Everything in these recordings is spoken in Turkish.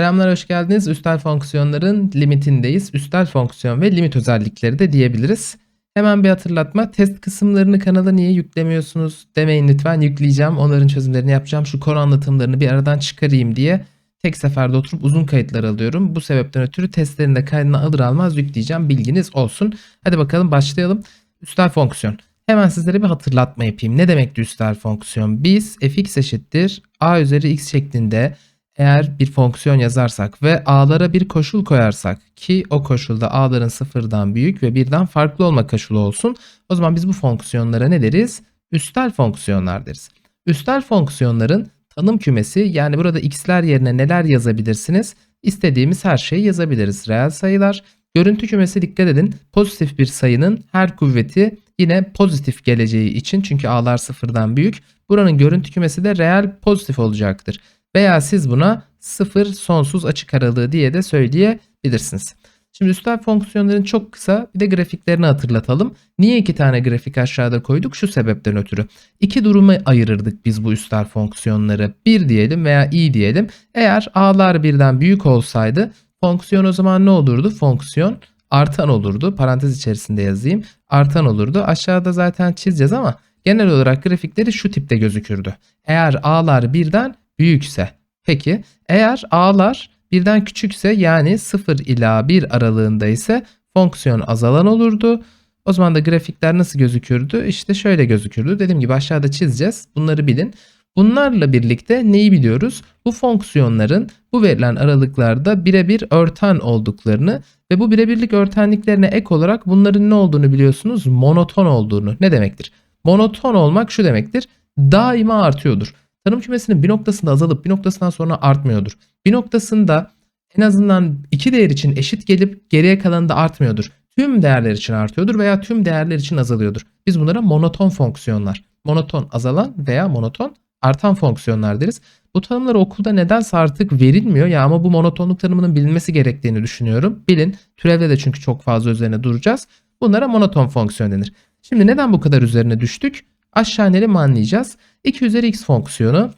Selamlar, hoş geldiniz. Üstel fonksiyonların limitindeyiz. Üstel fonksiyon ve limit özellikleri de diyebiliriz. Hemen bir hatırlatma. Test kısımlarını kanala niye yüklemiyorsunuz demeyin lütfen. Yükleyeceğim. Onların çözümlerini yapacağım. Şu konu anlatımlarını bir aradan çıkarayım diye tek seferde oturup uzun kayıtlar alıyorum. Bu sebepten ötürü testlerini de kaydına alır almaz yükleyeceğim. Bilginiz olsun. Hadi bakalım başlayalım. Üstel fonksiyon. Hemen sizlere bir hatırlatma yapayım. Ne demekti üstel fonksiyon? Biz fx eşittir a üzeri x şeklinde eğer bir fonksiyon yazarsak ve a'lara bir koşul koyarsak ki o koşulda a'ların sıfırdan büyük ve birden farklı olma koşulu olsun. O zaman biz bu fonksiyonlara ne deriz? Üstel fonksiyonlar deriz. Üstel fonksiyonların tanım kümesi yani burada x'ler yerine neler yazabilirsiniz? İstediğimiz her şeyi yazabiliriz. Reel sayılar. Görüntü kümesi dikkat edin. Pozitif bir sayının her kuvveti yine pozitif geleceği için çünkü a'lar sıfırdan büyük. Buranın görüntü kümesi de reel pozitif olacaktır. Veya siz buna sıfır sonsuz açık aralığı diye de söyleyebilirsiniz. Şimdi üstel fonksiyonların çok kısa bir de grafiklerini hatırlatalım. Niye iki tane grafik aşağıda koyduk? Şu sebepten ötürü. İki duruma ayırırdık biz bu üstel fonksiyonları. 1 diyelim veya i diyelim. Eğer a'lar birden büyük olsaydı fonksiyon o zaman ne olurdu? Fonksiyon artan olurdu. Parantez içerisinde yazayım. Artan olurdu. Aşağıda zaten çizeceğiz ama genel olarak grafikleri şu tipte gözükürdü. Eğer a'lar birden büyükse. Peki eğer a'lar birden küçükse yani 0 ila 1 aralığında ise fonksiyon azalan olurdu. O zaman da grafikler nasıl gözükürdü? İşte şöyle gözükürdü. Dediğim gibi aşağıda çizeceğiz. Bunları bilin. Bunlarla birlikte neyi biliyoruz? Bu fonksiyonların bu verilen aralıklarda birebir örten olduklarını ve bu birebirlik örtenliklerine ek olarak bunların ne olduğunu biliyorsunuz? Monoton olduğunu. Ne demektir? Monoton olmak şu demektir. Daima artıyordur. Tanım kümesinin bir noktasında azalıp bir noktasından sonra artmıyordur. Bir noktasında en azından iki değer için eşit gelip geriye kalanında artmıyordur. Tüm değerler için artıyordur veya tüm değerler için azalıyordur. Biz bunlara monoton fonksiyonlar, monoton azalan veya monoton artan fonksiyonlar deriz. Bu tanımlar okulda nedense artık verilmiyor ya ama bu monotonluk tanımının bilinmesi gerektiğini düşünüyorum. Bilin türevde de çünkü çok fazla üzerine duracağız. Bunlara monoton fonksiyon denir. Şimdi neden bu kadar üzerine düştük? Aşağı inelim anlayacağız. 2 üzeri x fonksiyonu.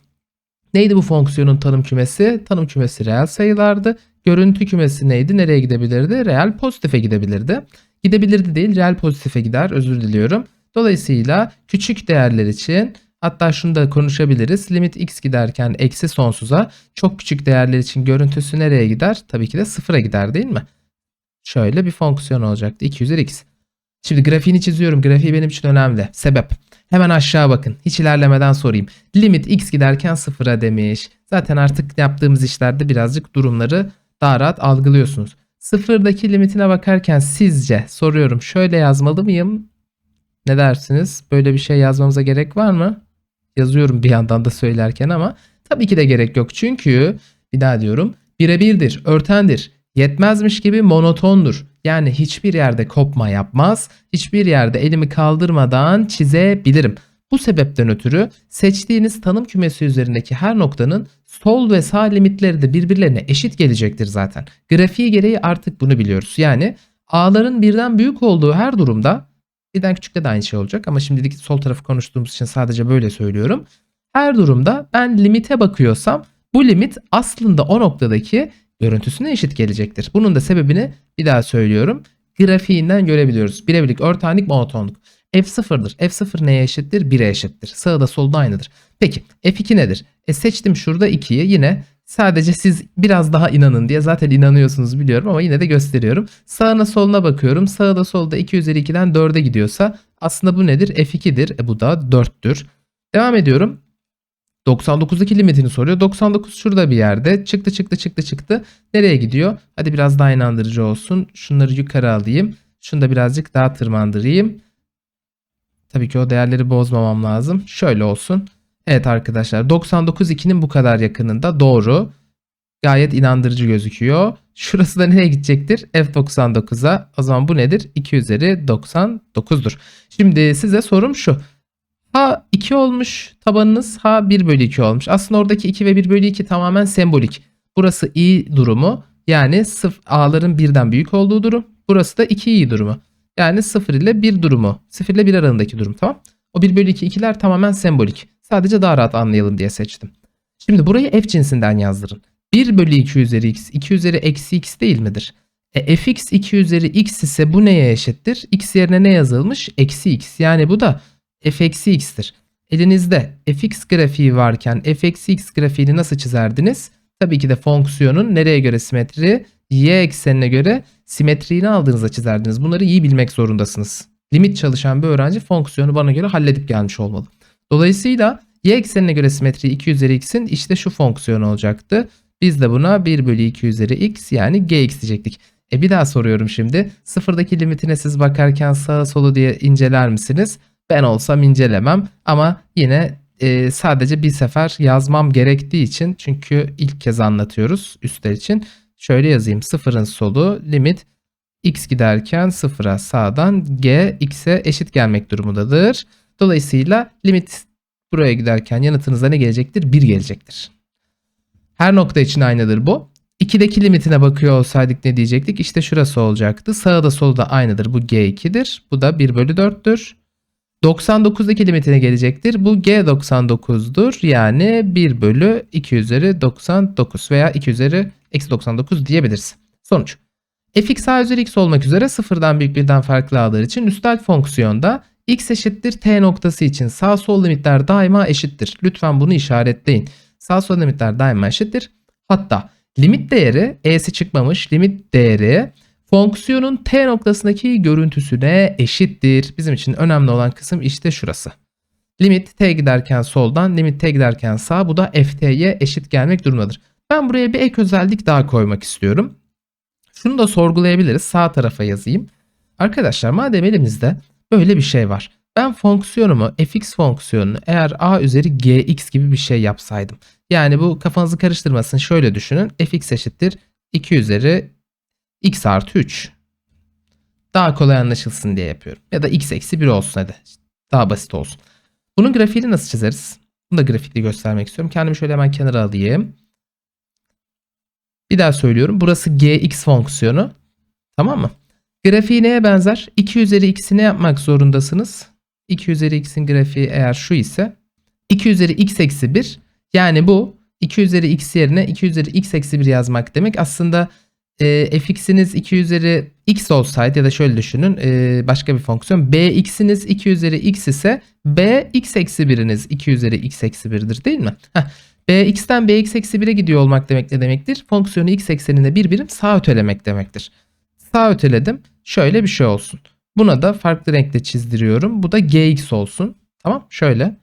Neydi bu fonksiyonun tanım kümesi? Tanım kümesi reel sayılardı. Görüntü kümesi neydi? Nereye gidebilirdi? Reel pozitife gidebilirdi. Gidebilirdi değil, reel pozitife gider. Özür diliyorum. Dolayısıyla küçük değerler için hatta şunu da konuşabiliriz. Limit x giderken eksi sonsuza çok küçük değerler için görüntüsü nereye gider? Tabii ki de sıfıra gider değil mi? Şöyle bir fonksiyon olacaktı. 2 üzeri x. Şimdi grafiğini çiziyorum. Grafiği benim için önemli. Sebep. Hemen aşağı bakın. Hiç ilerlemeden sorayım. Limit x giderken sıfıra demiş. Zaten artık yaptığımız işlerde birazcık durumları daha rahat algılıyorsunuz. Sıfırdaki limitine bakarken sizce soruyorum şöyle yazmalı mıyım? Ne dersiniz? Böyle bir şey yazmamıza gerek var mı? Yazıyorum bir yandan da söylerken ama tabii ki de gerek yok. Çünkü bir daha diyorum birebirdir, örtendir. Yetmezmiş gibi monotondur. Yani hiçbir yerde kopma yapmaz. Hiçbir yerde elimi kaldırmadan çizebilirim. Bu sebepten ötürü seçtiğiniz tanım kümesi üzerindeki her noktanın sol ve sağ limitleri de birbirlerine eşit gelecektir zaten. Grafiği gereği artık bunu biliyoruz. Yani a'ların birden büyük olduğu her durumda birden küçükte de aynı şey olacak ama şimdilik sol tarafı konuştuğumuz için sadece böyle söylüyorum. Her durumda ben limite bakıyorsam bu limit aslında o noktadaki görüntüsüne eşit gelecektir. Bunun da sebebini bir daha söylüyorum. Grafiğinden görebiliyoruz. Birebirlik, örtenlik, monotonluk. F0'dır. F0 neye eşittir? 1'e eşittir. Sağda solda aynıdır. Peki F2 nedir? E seçtim şurada 2'yi yine sadece siz biraz daha inanın diye zaten inanıyorsunuz biliyorum ama yine de gösteriyorum. Sağına soluna bakıyorum. Sağda solda 2 üzeri 2'den 4'e gidiyorsa aslında bu nedir? F2'dir. E bu da 4'tür. Devam ediyorum. 99'daki limitini soruyor. 99 şurada bir yerde. Çıktı çıktı çıktı çıktı. Nereye gidiyor? Hadi biraz daha inandırıcı olsun. Şunları yukarı alayım. Şunu da birazcık daha tırmandırayım. Tabii ki o değerleri bozmamam lazım. Şöyle olsun. Evet arkadaşlar 99 2'nin bu kadar yakınında doğru. Gayet inandırıcı gözüküyor. Şurası da nereye gidecektir? F99'a. O zaman bu nedir? 2 üzeri 99'dur. Şimdi size sorum şu. Ha 2 olmuş tabanınız ha 1 bölü 2 olmuş. Aslında oradaki 2 ve 1 bölü 2 tamamen sembolik. Burası i durumu yani sıf a'ların birden büyük olduğu durum. Burası da 2 i durumu. Yani 0 ile 1 durumu. 0 ile 1 aralığındaki durum tamam. O 1 bölü 2 ikiler tamamen sembolik. Sadece daha rahat anlayalım diye seçtim. Şimdi burayı f cinsinden yazdırın. 1 bölü 2 üzeri x 2 üzeri eksi x değil midir? E, fx 2 üzeri x ise bu neye eşittir? x yerine ne yazılmış? Eksi x. Yani bu da f eksi x'tir. Elinizde fx grafiği varken f eksi x grafiğini nasıl çizerdiniz? Tabii ki de fonksiyonun nereye göre simetri? Y eksenine göre simetriğini aldığınızda çizerdiniz. Bunları iyi bilmek zorundasınız. Limit çalışan bir öğrenci fonksiyonu bana göre halledip gelmiş olmalı. Dolayısıyla y eksenine göre simetri 2 üzeri x'in işte şu fonksiyon olacaktı. Biz de buna 1 bölü 2 üzeri x yani gx diyecektik. E bir daha soruyorum şimdi. Sıfırdaki limitine siz bakarken sağa solu diye inceler misiniz? Ben olsam incelemem ama yine e, sadece bir sefer yazmam gerektiği için çünkü ilk kez anlatıyoruz üstler için. Şöyle yazayım sıfırın solu limit x giderken sıfıra sağdan g x'e eşit gelmek durumundadır. Dolayısıyla limit buraya giderken yanıtınıza ne gelecektir? 1 gelecektir. Her nokta için aynıdır bu. 2'deki limitine bakıyor olsaydık ne diyecektik? İşte şurası olacaktı. Sağı da solu da aynıdır. Bu G2'dir. Bu da 1 bölü 4'tür. 99'daki limitine gelecektir. Bu G99'dur. Yani 1 bölü 2 üzeri 99 veya 2 üzeri eksi 99 diyebiliriz. Sonuç. fx a üzeri x olmak üzere sıfırdan büyük birden farklı aldığı için üstel fonksiyonda x eşittir t noktası için sağ sol limitler daima eşittir. Lütfen bunu işaretleyin. Sağ sol limitler daima eşittir. Hatta limit değeri e'si çıkmamış limit değeri fonksiyonun t noktasındaki görüntüsüne eşittir. Bizim için önemli olan kısım işte şurası. Limit t giderken soldan, limit t giderken sağ. Bu da ft'ye eşit gelmek durumundadır. Ben buraya bir ek özellik daha koymak istiyorum. Şunu da sorgulayabiliriz. Sağ tarafa yazayım. Arkadaşlar madem elimizde böyle bir şey var. Ben fonksiyonumu fx fonksiyonunu eğer a üzeri gx gibi bir şey yapsaydım. Yani bu kafanızı karıştırmasın şöyle düşünün. fx eşittir 2 üzeri x artı 3. Daha kolay anlaşılsın diye yapıyorum. Ya da x eksi 1 olsun hadi. Daha basit olsun. Bunun grafiğini nasıl çizeriz? Bunu da grafikli göstermek istiyorum. Kendimi şöyle hemen kenara alayım. Bir daha söylüyorum. Burası gx fonksiyonu. Tamam mı? Grafiği neye benzer? 2 üzeri x'i ne yapmak zorundasınız? 2 üzeri x'in grafiği eğer şu ise 2 üzeri x eksi 1 yani bu 2 üzeri x yerine 2 üzeri x eksi 1 yazmak demek. Aslında e, fx'iniz 2 üzeri x olsaydı ya da şöyle düşünün e, başka bir fonksiyon bx'iniz 2 üzeri x ise b x eksi 1'iniz 2 üzeri x eksi 1'dir değil mi? Heh. bx'ten bx eksi 1'e gidiyor olmak demek ne demektir? Fonksiyonu x ekseninde bir birim sağ ötelemek demektir. Sağ öteledim şöyle bir şey olsun. Buna da farklı renkle çizdiriyorum. Bu da gx olsun. Tamam şöyle.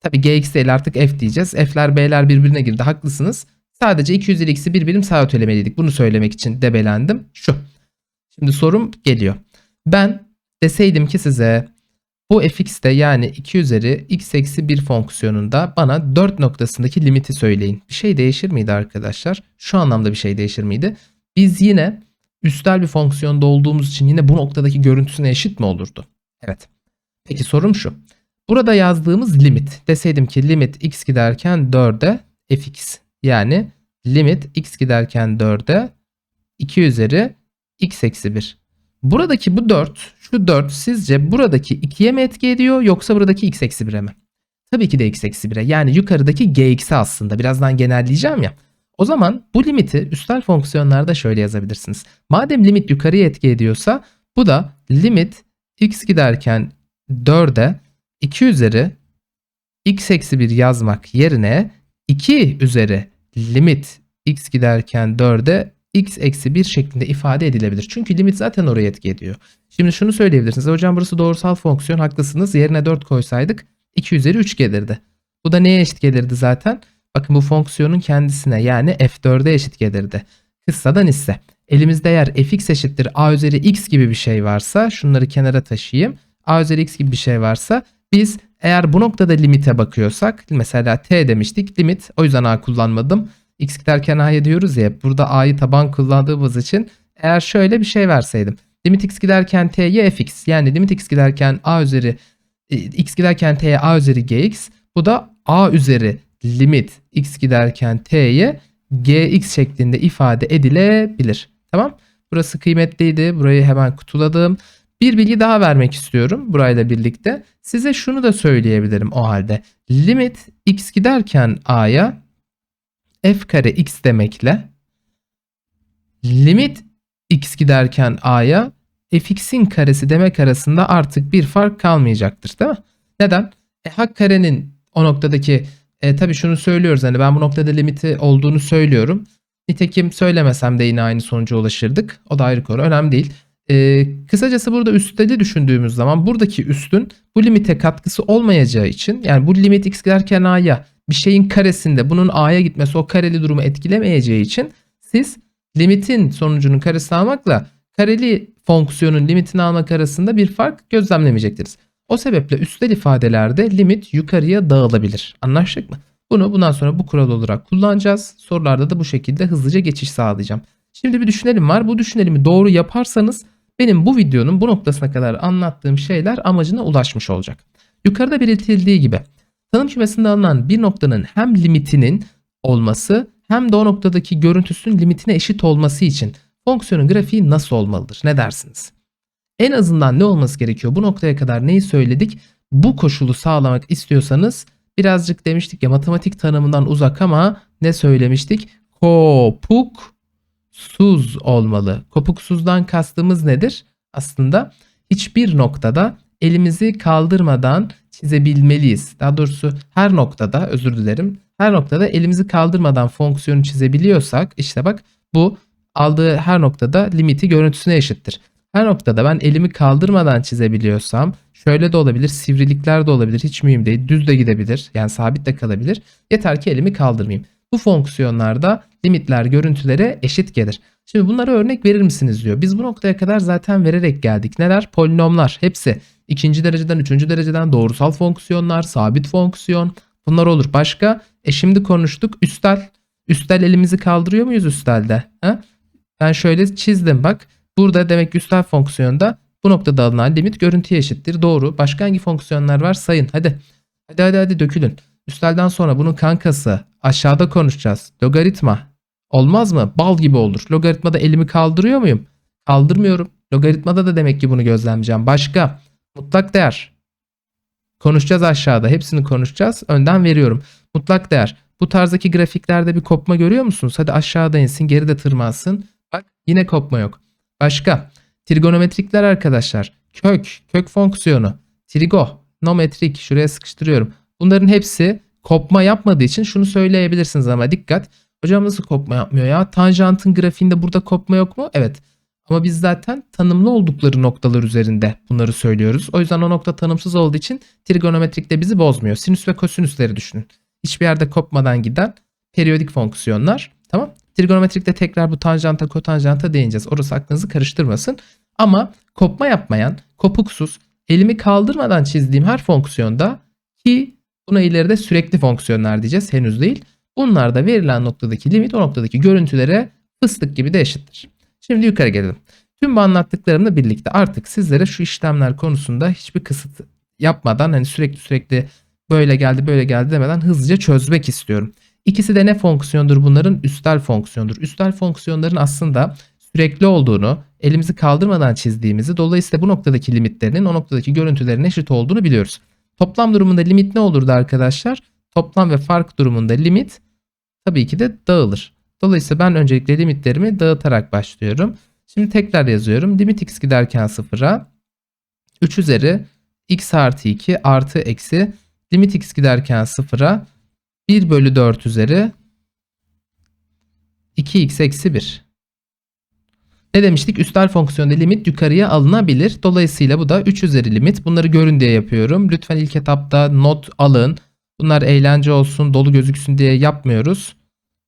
Tabi gx değil artık f diyeceğiz. F'ler b'ler birbirine girdi haklısınız. Sadece 2 üzeri x'i bir birim sağa ötelemeliydik. Bunu söylemek için debelendim. Şu. Şimdi sorum geliyor. Ben deseydim ki size bu fx'te yani 2 üzeri x eksi 1 fonksiyonunda bana 4 noktasındaki limiti söyleyin. Bir şey değişir miydi arkadaşlar? Şu anlamda bir şey değişir miydi? Biz yine üstel bir fonksiyonda olduğumuz için yine bu noktadaki görüntüsüne eşit mi olurdu? Evet. Peki sorum şu. Burada yazdığımız limit deseydim ki limit x giderken 4'e fx yani limit x giderken 4'e 2 üzeri x eksi 1. Buradaki bu 4 şu 4 sizce buradaki 2'ye mi etki ediyor yoksa buradaki x eksi 1'e mi? Tabii ki de x eksi 1'e yani yukarıdaki gx'e aslında birazdan genelleyeceğim ya. O zaman bu limiti üstel fonksiyonlarda şöyle yazabilirsiniz. Madem limit yukarıya etki ediyorsa bu da limit x giderken 4'e 2 üzeri x eksi 1 yazmak yerine 2 üzeri limit x giderken 4'e x eksi 1 şeklinde ifade edilebilir. Çünkü limit zaten oraya etki ediyor. Şimdi şunu söyleyebilirsiniz. Hocam burası doğrusal fonksiyon haklısınız. Yerine 4 koysaydık 2 üzeri 3 gelirdi. Bu da neye eşit gelirdi zaten? Bakın bu fonksiyonun kendisine yani f4'e eşit gelirdi. Kıssadan ise elimizde eğer fx eşittir a üzeri x gibi bir şey varsa şunları kenara taşıyayım. a üzeri x gibi bir şey varsa biz eğer bu noktada limite bakıyorsak mesela t demiştik limit o yüzden a kullanmadım. x giderken a'ya diyoruz ya burada a'yı taban kullandığımız için eğer şöyle bir şey verseydim. Limit x giderken t'ye fx yani limit x giderken a üzeri e, x giderken t'ye a üzeri gx bu da a üzeri limit x giderken t'ye gx şeklinde ifade edilebilir. Tamam. Burası kıymetliydi. Burayı hemen kutuladım. Bir bilgi daha vermek istiyorum burayla birlikte. Size şunu da söyleyebilirim o halde. Limit x giderken a'ya f kare x demekle limit x giderken a'ya fx'in karesi demek arasında artık bir fark kalmayacaktır değil mi? Neden? E, hak karenin o noktadaki e, tabii şunu söylüyoruz hani ben bu noktada limiti olduğunu söylüyorum. Nitekim söylemesem de yine aynı sonuca ulaşırdık. O da ayrı konu. Önemli değil. E, kısacası burada üsteli düşündüğümüz zaman buradaki üstün bu limite katkısı olmayacağı için yani bu limit x giderken a'ya bir şeyin karesinde bunun a'ya gitmesi o kareli durumu etkilemeyeceği için siz limitin sonucunun karesini almakla kareli fonksiyonun limitini almak arasında bir fark gözlemlemeyecektiriz. O sebeple üstel ifadelerde limit yukarıya dağılabilir. Anlaştık mı? Bunu bundan sonra bu kural olarak kullanacağız. Sorularda da bu şekilde hızlıca geçiş sağlayacağım. Şimdi bir düşünelim var. Bu düşünelimi doğru yaparsanız benim bu videonun bu noktasına kadar anlattığım şeyler amacına ulaşmış olacak. Yukarıda belirtildiği gibi tanım kümesinde alınan bir noktanın hem limitinin olması hem de o noktadaki görüntüsünün limitine eşit olması için fonksiyonun grafiği nasıl olmalıdır? Ne dersiniz? En azından ne olması gerekiyor? Bu noktaya kadar neyi söyledik? Bu koşulu sağlamak istiyorsanız birazcık demiştik ya matematik tanımından uzak ama ne söylemiştik? Kopuksuz olmalı. Kopuksuzdan kastımız nedir? Aslında hiçbir noktada elimizi kaldırmadan çizebilmeliyiz. Daha doğrusu her noktada özür dilerim. Her noktada elimizi kaldırmadan fonksiyonu çizebiliyorsak işte bak bu aldığı her noktada limiti görüntüsüne eşittir. Her noktada ben elimi kaldırmadan çizebiliyorsam şöyle de olabilir, sivrilikler de olabilir, hiç mühim değil. Düz de gidebilir, yani sabit de kalabilir. Yeter ki elimi kaldırmayayım. Bu fonksiyonlarda limitler görüntülere eşit gelir. Şimdi bunlara örnek verir misiniz diyor. Biz bu noktaya kadar zaten vererek geldik. Neler? Polinomlar hepsi. ikinci dereceden, üçüncü dereceden doğrusal fonksiyonlar, sabit fonksiyon. Bunlar olur. Başka? E şimdi konuştuk. Üstel. Üstel elimizi kaldırıyor muyuz üstelde? Ha? Ben şöyle çizdim bak. Burada demek ki üstel fonksiyonda bu noktada alınan limit görüntüye eşittir. Doğru. Başka hangi fonksiyonlar var? Sayın. Hadi. Hadi hadi hadi dökülün. Üstelden sonra bunun kankası. Aşağıda konuşacağız. Logaritma. Olmaz mı? Bal gibi olur. Logaritmada elimi kaldırıyor muyum? Kaldırmıyorum. Logaritmada da demek ki bunu gözlemleyeceğim. Başka. Mutlak değer. Konuşacağız aşağıda. Hepsini konuşacağız. Önden veriyorum. Mutlak değer. Bu tarzdaki grafiklerde bir kopma görüyor musunuz? Hadi aşağıda insin, geride tırmansın. Bak yine kopma yok. Başka. Trigonometrikler arkadaşlar. Kök, kök fonksiyonu. Trigonometrik. Şuraya sıkıştırıyorum. Bunların hepsi kopma yapmadığı için şunu söyleyebilirsiniz ama dikkat. Hocam nasıl kopma yapmıyor ya? Tanjantın grafiğinde burada kopma yok mu? Evet. Ama biz zaten tanımlı oldukları noktalar üzerinde bunları söylüyoruz. O yüzden o nokta tanımsız olduğu için trigonometrikte bizi bozmuyor. Sinüs ve kosinüsleri düşünün. Hiçbir yerde kopmadan giden periyodik fonksiyonlar. Tamam. Trigonometrikte tekrar bu tanjanta kotanjanta değineceğiz. Orası aklınızı karıştırmasın. Ama kopma yapmayan, kopuksuz, elimi kaldırmadan çizdiğim her fonksiyonda ki buna ileride sürekli fonksiyonlar diyeceğiz. Henüz değil. Bunlar da verilen noktadaki limit o noktadaki görüntülere fıstık gibi de eşittir. Şimdi yukarı gelelim. Tüm bu anlattıklarımla birlikte artık sizlere şu işlemler konusunda hiçbir kısıt yapmadan hani sürekli sürekli böyle geldi böyle geldi demeden hızlıca çözmek istiyorum. İkisi de ne fonksiyondur bunların? Üstel fonksiyondur. Üstel fonksiyonların aslında sürekli olduğunu, elimizi kaldırmadan çizdiğimizi, dolayısıyla bu noktadaki limitlerinin o noktadaki görüntülerin eşit olduğunu biliyoruz. Toplam durumunda limit ne olurdu arkadaşlar? Toplam ve fark durumunda limit tabii ki de dağılır. Dolayısıyla ben öncelikle limitlerimi dağıtarak başlıyorum. Şimdi tekrar yazıyorum. Limit x giderken sıfıra 3 üzeri x artı 2 artı eksi limit x giderken sıfıra 1 bölü 4 üzeri 2x eksi 1. Ne demiştik? Üstel fonksiyonda limit yukarıya alınabilir. Dolayısıyla bu da 3 üzeri limit. Bunları görün diye yapıyorum. Lütfen ilk etapta not alın. Bunlar eğlence olsun, dolu gözüksün diye yapmıyoruz.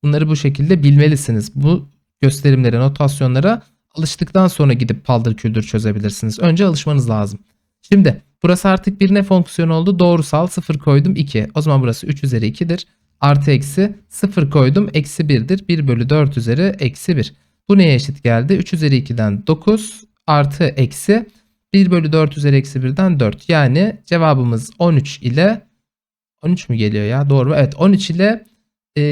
Bunları bu şekilde bilmelisiniz. Bu gösterimlere, notasyonlara alıştıktan sonra gidip paldır küldür çözebilirsiniz. Önce alışmanız lazım. Şimdi burası artık bir ne fonksiyon oldu? Doğrusal 0 koydum 2. O zaman burası 3 üzeri 2'dir. Artı eksi 0 koydum eksi 1'dir. 1 bölü 4 üzeri eksi 1. Bu neye eşit geldi? 3 üzeri 2'den 9 artı eksi 1 bölü 4 üzeri eksi 1'den 4. Yani cevabımız 13 ile 13 mü geliyor ya? Doğru mu? Evet 13 ile e,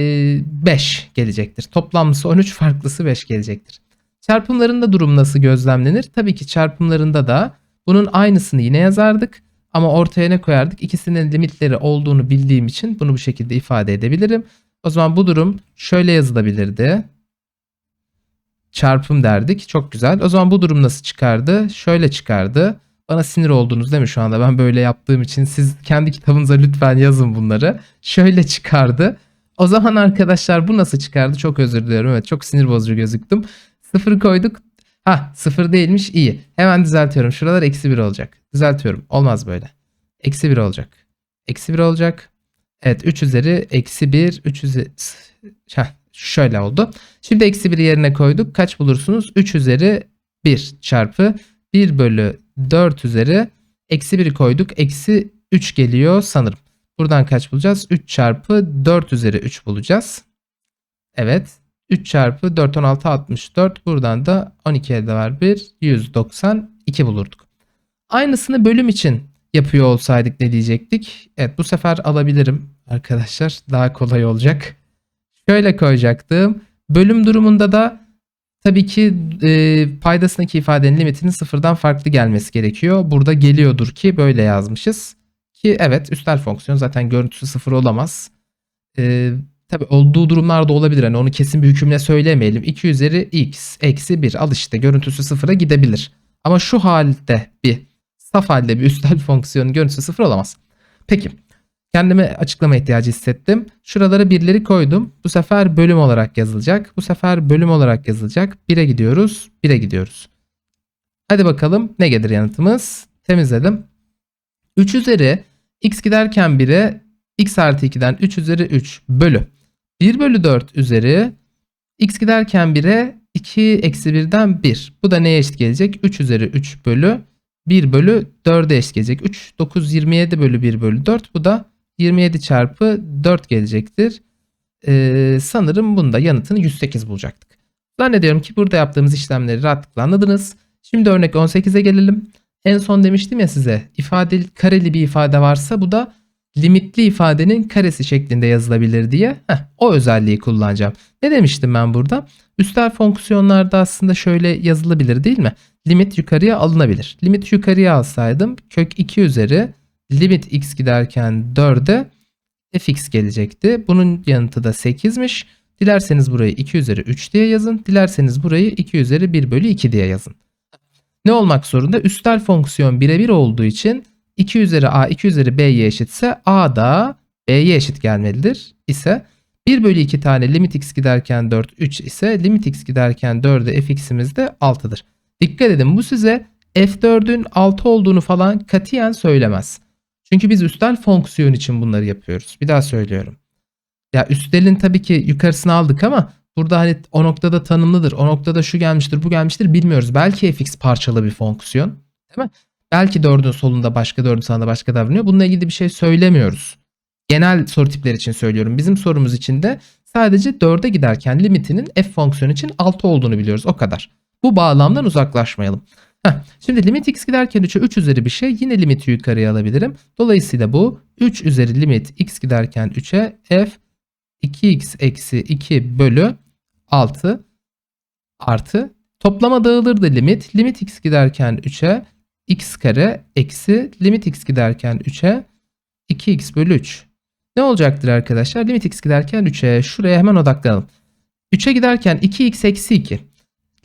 5 gelecektir. Toplamlısı 13 farklısı 5 gelecektir. Çarpımlarında durum nasıl gözlemlenir? Tabii ki çarpımlarında da bunun aynısını yine yazardık. Ama ortaya ne koyardık? İkisinin limitleri olduğunu bildiğim için bunu bu şekilde ifade edebilirim. O zaman bu durum şöyle yazılabilirdi. Çarpım derdik. Çok güzel. O zaman bu durum nasıl çıkardı? Şöyle çıkardı. Bana sinir oldunuz değil mi şu anda? Ben böyle yaptığım için siz kendi kitabınıza lütfen yazın bunları. Şöyle çıkardı. O zaman arkadaşlar bu nasıl çıkardı? Çok özür diliyorum. Evet çok sinir bozucu gözüktüm. Sıfır koyduk. Ha sıfır değilmiş iyi. Hemen düzeltiyorum. Şuralar eksi bir olacak. Düzeltiyorum. Olmaz böyle. Eksi bir olacak. Eksi bir olacak. Evet 3 üzeri eksi 1. 3 üzeri... Heh, şöyle oldu. Şimdi eksi 1'i yerine koyduk. Kaç bulursunuz? 3 üzeri 1 çarpı 1 bölü 4 üzeri eksi 1'i koyduk. Eksi 3 geliyor sanırım. Buradan kaç bulacağız? 3 çarpı 4 üzeri 3 bulacağız. Evet. 3 çarpı 4 16 64. Buradan da 12 elde var 1 192 bulurduk. Aynısını bölüm için yapıyor olsaydık ne diyecektik? Evet bu sefer alabilirim arkadaşlar. Daha kolay olacak. Şöyle koyacaktım. Bölüm durumunda da tabii ki e, paydasındaki ifadenin limitinin sıfırdan farklı gelmesi gerekiyor. Burada geliyordur ki böyle yazmışız. Ki evet üstel fonksiyon zaten görüntüsü sıfır olamaz. E, tabii olduğu durumlarda olabilir. Hani onu kesin bir hükümle söylemeyelim. 2 üzeri x eksi 1 al işte görüntüsü sıfıra gidebilir. Ama şu halde bir saf halde bir üstel fonksiyonun görüntüsü sıfır olamaz. Peki kendime açıklama ihtiyacı hissettim. Şuralara birleri koydum. Bu sefer bölüm olarak yazılacak. Bu sefer bölüm olarak yazılacak. 1'e gidiyoruz. 1'e gidiyoruz. Hadi bakalım ne gelir yanıtımız? Temizledim. 3 üzeri x giderken 1'e x artı 2'den 3 üzeri 3 bölü 1 bölü 4 üzeri x giderken 1'e 2 eksi 1'den 1. Bu da neye eşit gelecek? 3 üzeri 3 bölü 1 bölü 4'e eşit gelecek. 3, 9, 27 bölü 1 bölü 4. Bu da 27 çarpı 4 gelecektir. Ee, sanırım bunda yanıtını 108 bulacaktık. Zannediyorum ki burada yaptığımız işlemleri rahatlıkla anladınız. Şimdi örnek 18'e gelelim. En son demiştim ya size ifadeli kareli bir ifade varsa bu da limitli ifadenin karesi şeklinde yazılabilir diye heh, o özelliği kullanacağım. Ne demiştim ben burada? Üstel fonksiyonlarda aslında şöyle yazılabilir değil mi? Limit yukarıya alınabilir. Limit yukarıya alsaydım kök 2 üzeri limit x giderken 4'e fx gelecekti. Bunun yanıtı da 8'miş. Dilerseniz burayı 2 üzeri 3 diye yazın. Dilerseniz burayı 2 üzeri 1 bölü 2 diye yazın. Ne olmak zorunda? Üstel fonksiyon birebir olduğu için 2 üzeri a 2 üzeri b'ye eşitse a da b'ye eşit gelmelidir ise 1 bölü 2 tane limit x giderken 4 3 ise limit x giderken 4'e fx'imiz de 6'dır. Dikkat edin bu size f4'ün 6 olduğunu falan katiyen söylemez. Çünkü biz üstel fonksiyon için bunları yapıyoruz. Bir daha söylüyorum. Ya üstelin tabii ki yukarısını aldık ama burada hani o noktada tanımlıdır. O noktada şu gelmiştir bu gelmiştir bilmiyoruz. Belki fx parçalı bir fonksiyon. Değil mi? Belki 4'ün solunda başka 4'ün sağında başka davranıyor. Bununla ilgili bir şey söylemiyoruz. Genel soru tipleri için söylüyorum. Bizim sorumuz için de sadece 4'e giderken limitinin f fonksiyonu için 6 olduğunu biliyoruz. O kadar. Bu bağlamdan uzaklaşmayalım. Heh, şimdi limit x giderken 3'e 3 üzeri bir şey yine limiti yukarıya alabilirim. Dolayısıyla bu 3 üzeri limit x giderken 3'e f 2x eksi 2 bölü 6 artı toplama dağılırdı limit. Limit x giderken 3'e x kare eksi limit x giderken 3'e 2x bölü 3. Ne olacaktır arkadaşlar? Limit x giderken 3'e şuraya hemen odaklanalım. 3'e giderken 2x eksi 2.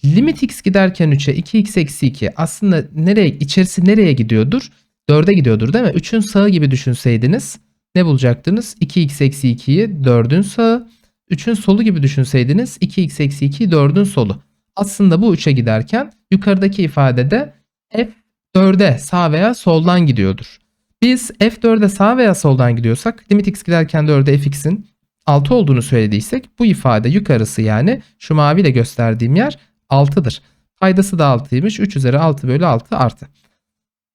Limit x giderken 3'e 2x eksi 2 aslında nereye içerisi nereye gidiyordur? 4'e gidiyordur değil mi? 3'ün sağı gibi düşünseydiniz ne bulacaktınız? 2x eksi 2'yi 4'ün sağı. 3'ün solu gibi düşünseydiniz 2x eksi 2'yi 4'ün solu. Aslında bu 3'e giderken yukarıdaki ifadede f 4'e sağ veya soldan gidiyordur. Biz f4'e sağ veya soldan gidiyorsak limit x giderken 4'e fx'in 6 olduğunu söylediysek bu ifade yukarısı yani şu maviyle gösterdiğim yer 6'dır. Paydası da 6'ymış. 3 üzeri 6 bölü 6 artı.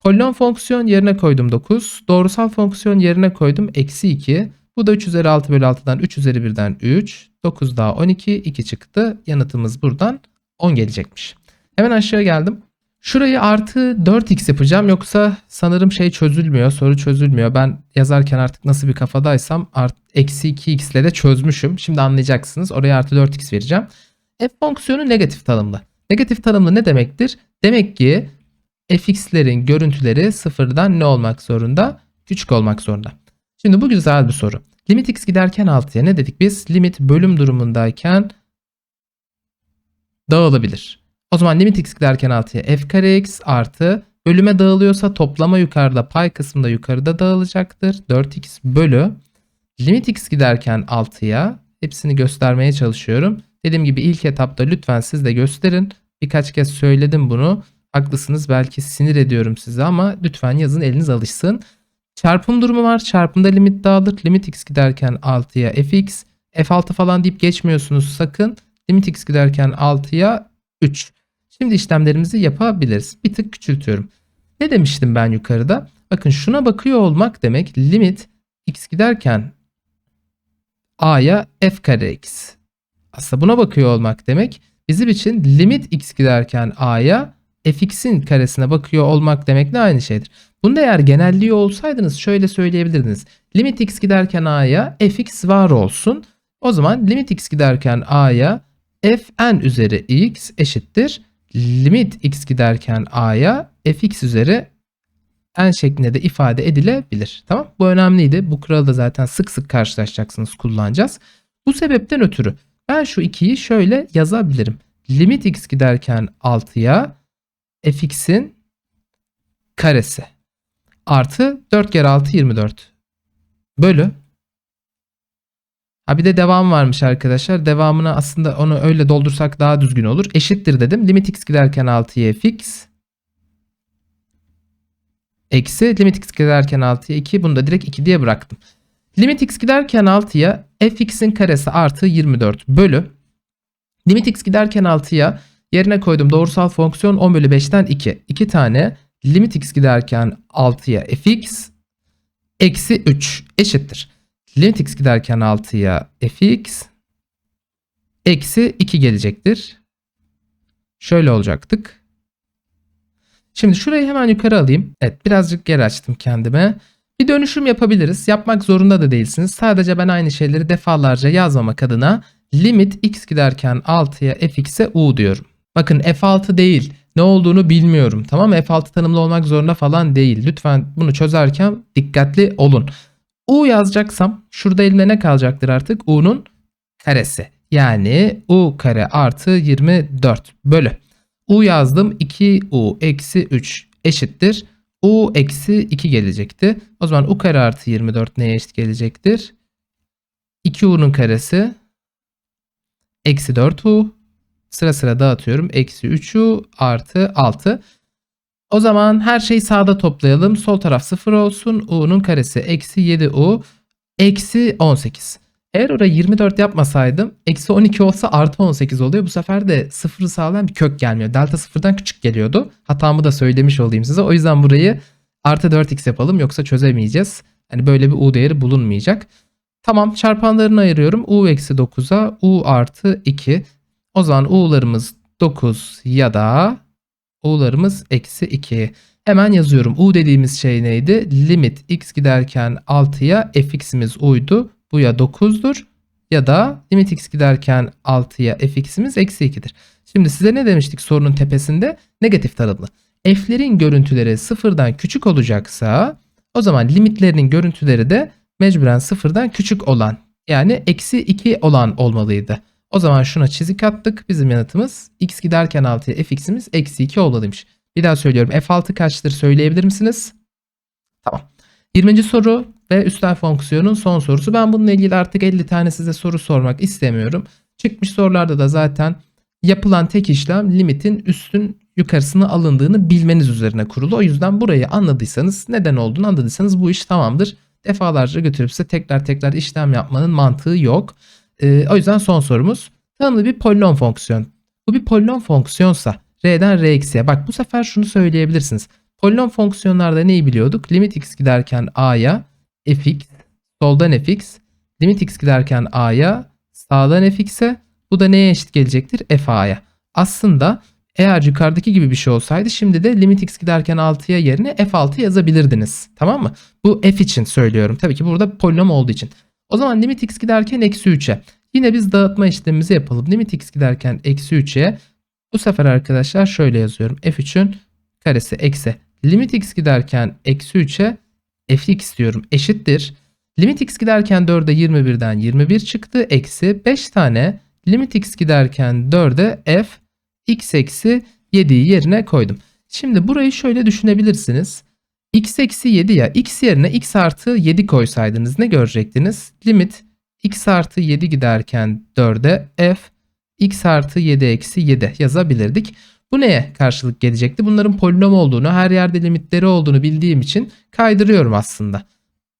Polinom fonksiyon yerine koydum 9. Doğrusal fonksiyon yerine koydum eksi 2. Bu da 3 üzeri 6 bölü 6'dan 3 üzeri 1'den 3. 9 daha 12. 2 çıktı. Yanıtımız buradan 10 gelecekmiş. Hemen aşağı geldim. Şurayı artı 4x yapacağım yoksa sanırım şey çözülmüyor soru çözülmüyor. Ben yazarken artık nasıl bir kafadaysam eksi 2x ile de çözmüşüm. Şimdi anlayacaksınız oraya artı 4x vereceğim. F fonksiyonu negatif tanımlı. Negatif tanımlı ne demektir? Demek ki fx'lerin görüntüleri sıfırdan ne olmak zorunda? Küçük olmak zorunda. Şimdi bu güzel bir soru. limit x giderken 6'ya ne dedik biz? Limit bölüm durumundayken dağılabilir. O zaman limit x giderken 6'ya f kare x artı bölüme dağılıyorsa toplama yukarıda pay kısmında yukarıda dağılacaktır. 4x bölü limit x giderken 6'ya hepsini göstermeye çalışıyorum. Dediğim gibi ilk etapta lütfen siz de gösterin. Birkaç kez söyledim bunu. Haklısınız belki sinir ediyorum size ama lütfen yazın eliniz alışsın. Çarpım durumu var. Çarpımda limit dağılır. Limit x giderken 6'ya fx. f6 falan deyip geçmiyorsunuz sakın. Limit x giderken 6'ya 3. Şimdi işlemlerimizi yapabiliriz. Bir tık küçültüyorum. Ne demiştim ben yukarıda? Bakın şuna bakıyor olmak demek limit x giderken a'ya f kare x. Aslında buna bakıyor olmak demek bizim için limit x giderken a'ya fx'in karesine bakıyor olmak demekle aynı şeydir. Bunu da eğer genelliyor olsaydınız şöyle söyleyebilirdiniz. Limit x giderken a'ya fx var olsun. O zaman limit x giderken a'ya fn üzeri x eşittir. Limit x giderken a'ya fx üzeri n şeklinde de ifade edilebilir. Tamam? Bu önemliydi. Bu kuralı da zaten sık sık karşılaşacaksınız, kullanacağız. Bu sebepten ötürü ben şu 2'yi şöyle yazabilirim. Limit x giderken 6'ya fx'in karesi artı 4 kere 6 24 bölü Ha bir de devam varmış arkadaşlar. Devamını aslında onu öyle doldursak daha düzgün olur. Eşittir dedim. Limit x giderken 6'ya fx eksi limit x giderken 6'ya 2 bunu da direkt 2 diye bıraktım. Limit x giderken 6'ya fx'in karesi artı 24 bölü limit x giderken 6'ya yerine koydum doğrusal fonksiyon 10 bölü 5'ten 2. 2 tane limit x giderken 6'ya fx eksi 3 eşittir. Limit x giderken 6'ya fx eksi 2 gelecektir. Şöyle olacaktık. Şimdi şurayı hemen yukarı alayım. Evet birazcık geri açtım kendime. Bir dönüşüm yapabiliriz. Yapmak zorunda da değilsiniz. Sadece ben aynı şeyleri defalarca yazmamak adına limit x giderken 6'ya fx'e u diyorum. Bakın f6 değil. Ne olduğunu bilmiyorum. Tamam mı? F6 tanımlı olmak zorunda falan değil. Lütfen bunu çözerken dikkatli olun. U yazacaksam şurada elimde ne kalacaktır artık? U'nun karesi. Yani U kare artı 24 bölü. U yazdım 2U eksi 3 eşittir. U eksi 2 gelecekti. O zaman U kare artı 24 neye eşit gelecektir? 2U'nun karesi eksi 4U sıra sıra dağıtıyorum. Eksi 3U artı 6. O zaman her şeyi sağda toplayalım. Sol taraf 0 olsun. U'nun karesi eksi 7U eksi 18. Eğer oraya 24 yapmasaydım eksi 12 olsa artı 18 oluyor. Bu sefer de sıfırı sağlayan bir kök gelmiyor. Delta sıfırdan küçük geliyordu. Hatamı da söylemiş olayım size. O yüzden burayı artı 4x yapalım yoksa çözemeyeceğiz. Hani böyle bir u değeri bulunmayacak. Tamam çarpanlarını ayırıyorum. u eksi 9'a u artı 2. O zaman u'larımız 9 ya da u'larımız eksi 2. Hemen yazıyorum. u dediğimiz şey neydi? Limit x giderken 6'ya fx'imiz u'ydu. Bu ya 9'dur ya da limit x giderken 6'ya fx'imiz eksi 2'dir. Şimdi size ne demiştik sorunun tepesinde? Negatif taraflı. F'lerin görüntüleri sıfırdan küçük olacaksa o zaman limitlerinin görüntüleri de mecburen sıfırdan küçük olan yani eksi 2 olan olmalıydı. O zaman şuna çizik attık. Bizim yanıtımız x giderken 6'ya fx'imiz eksi 2 olmalıymış. Bir daha söylüyorum. f6 kaçtır söyleyebilir misiniz? Tamam. 20. soru ve üstel fonksiyonun son sorusu. Ben bununla ilgili artık 50 tane size soru sormak istemiyorum. Çıkmış sorularda da zaten yapılan tek işlem limitin üstün yukarısına alındığını bilmeniz üzerine kurulu. O yüzden burayı anladıysanız, neden olduğunu anladıysanız bu iş tamamdır. Defalarca götürüp size tekrar tekrar işlem yapmanın mantığı yok. Ee, o yüzden son sorumuz. Tanımlı bir polinom fonksiyon. Bu bir polinom fonksiyonsa r'den r. Bak bu sefer şunu söyleyebilirsiniz. Polinom fonksiyonlarda neyi biliyorduk? Limit x giderken a'ya fx, soldan fx, limit x giderken a'ya, sağdan fx'e, bu da neye eşit gelecektir? fa'ya. Aslında eğer yukarıdaki gibi bir şey olsaydı şimdi de limit x giderken 6'ya yerine f6 yazabilirdiniz. Tamam mı? Bu f için söylüyorum. Tabii ki burada polinom olduğu için. O zaman limit x giderken eksi 3'e. Yine biz dağıtma işlemimizi yapalım. Limit x giderken eksi 3'e. Bu sefer arkadaşlar şöyle yazıyorum. f3'ün karesi eksi. Limit x giderken eksi 3'e fx diyorum eşittir. Limit x giderken 4'e 21'den 21 çıktı. Eksi 5 tane limit x giderken 4'e f x eksi 7'yi yerine koydum. Şimdi burayı şöyle düşünebilirsiniz. x eksi 7 ya x yerine x artı 7 koysaydınız ne görecektiniz? Limit x artı 7 giderken 4'e f x artı 7 eksi 7 yazabilirdik. Bu neye karşılık gelecekti? Bunların polinom olduğunu, her yerde limitleri olduğunu bildiğim için kaydırıyorum aslında.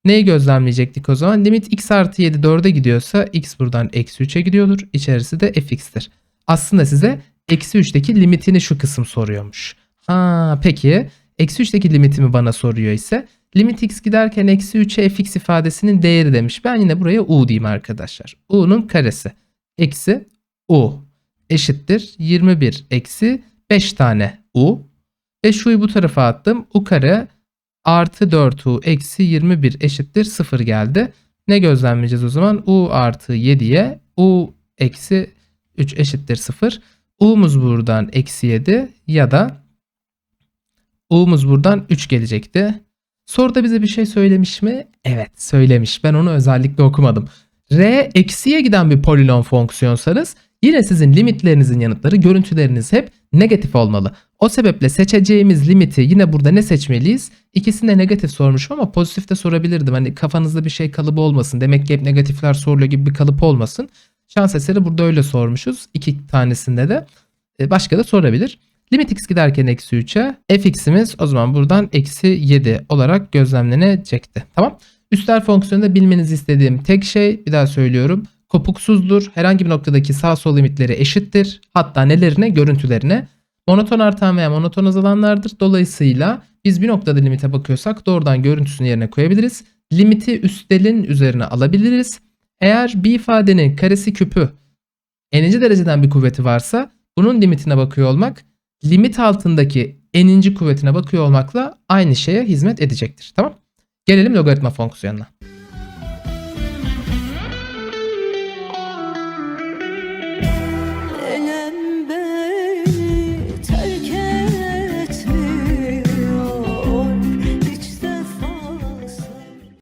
Neyi gözlemleyecektik o zaman? Limit x artı 7 4'e gidiyorsa x buradan eksi 3'e gidiyordur. İçerisi de fx'tir. Aslında size eksi 3'teki limitini şu kısım soruyormuş. Ha peki eksi 3'teki limitimi bana soruyor ise limit x giderken eksi 3'e fx ifadesinin değeri demiş. Ben yine buraya u diyeyim arkadaşlar. u'nun karesi eksi u eşittir 21 eksi 5 tane u. Ve şuyu bu tarafa attım. u kare artı 4u eksi 21 eşittir 0 geldi. Ne gözlemleyeceğiz o zaman? u artı 7'ye u eksi 3 eşittir 0. u'muz buradan eksi 7 ya da u'muz buradan 3 gelecekti. Soruda bize bir şey söylemiş mi? Evet söylemiş. Ben onu özellikle okumadım. R eksiye giden bir polinom fonksiyonsanız yine sizin limitlerinizin yanıtları görüntüleriniz hep negatif olmalı. O sebeple seçeceğimiz limiti yine burada ne seçmeliyiz? İkisini de negatif sormuşum ama pozitif de sorabilirdim. Hani kafanızda bir şey kalıbı olmasın. Demek ki hep negatifler soruluyor gibi bir kalıp olmasın. Şans eseri burada öyle sormuşuz. İki tanesinde de. E, Başka da sorabilir. Limit x giderken eksi 3'e fx'imiz o zaman buradan eksi 7 olarak gözlemlenecekti. Tamam. Üstel fonksiyonunda bilmenizi istediğim tek şey bir daha söylüyorum. Kopuksuzdur. Herhangi bir noktadaki sağ sol limitleri eşittir. Hatta nelerine? Görüntülerine. Monoton artan veya monoton azalanlardır. Dolayısıyla biz bir noktada limite bakıyorsak doğrudan görüntüsünü yerine koyabiliriz. Limiti üstelin üzerine alabiliriz. Eğer bir ifadenin karesi küpü n'inci dereceden bir kuvveti varsa bunun limitine bakıyor olmak limit altındaki n'inci kuvvetine bakıyor olmakla aynı şeye hizmet edecektir. Tamam? Gelelim logaritma fonksiyonuna.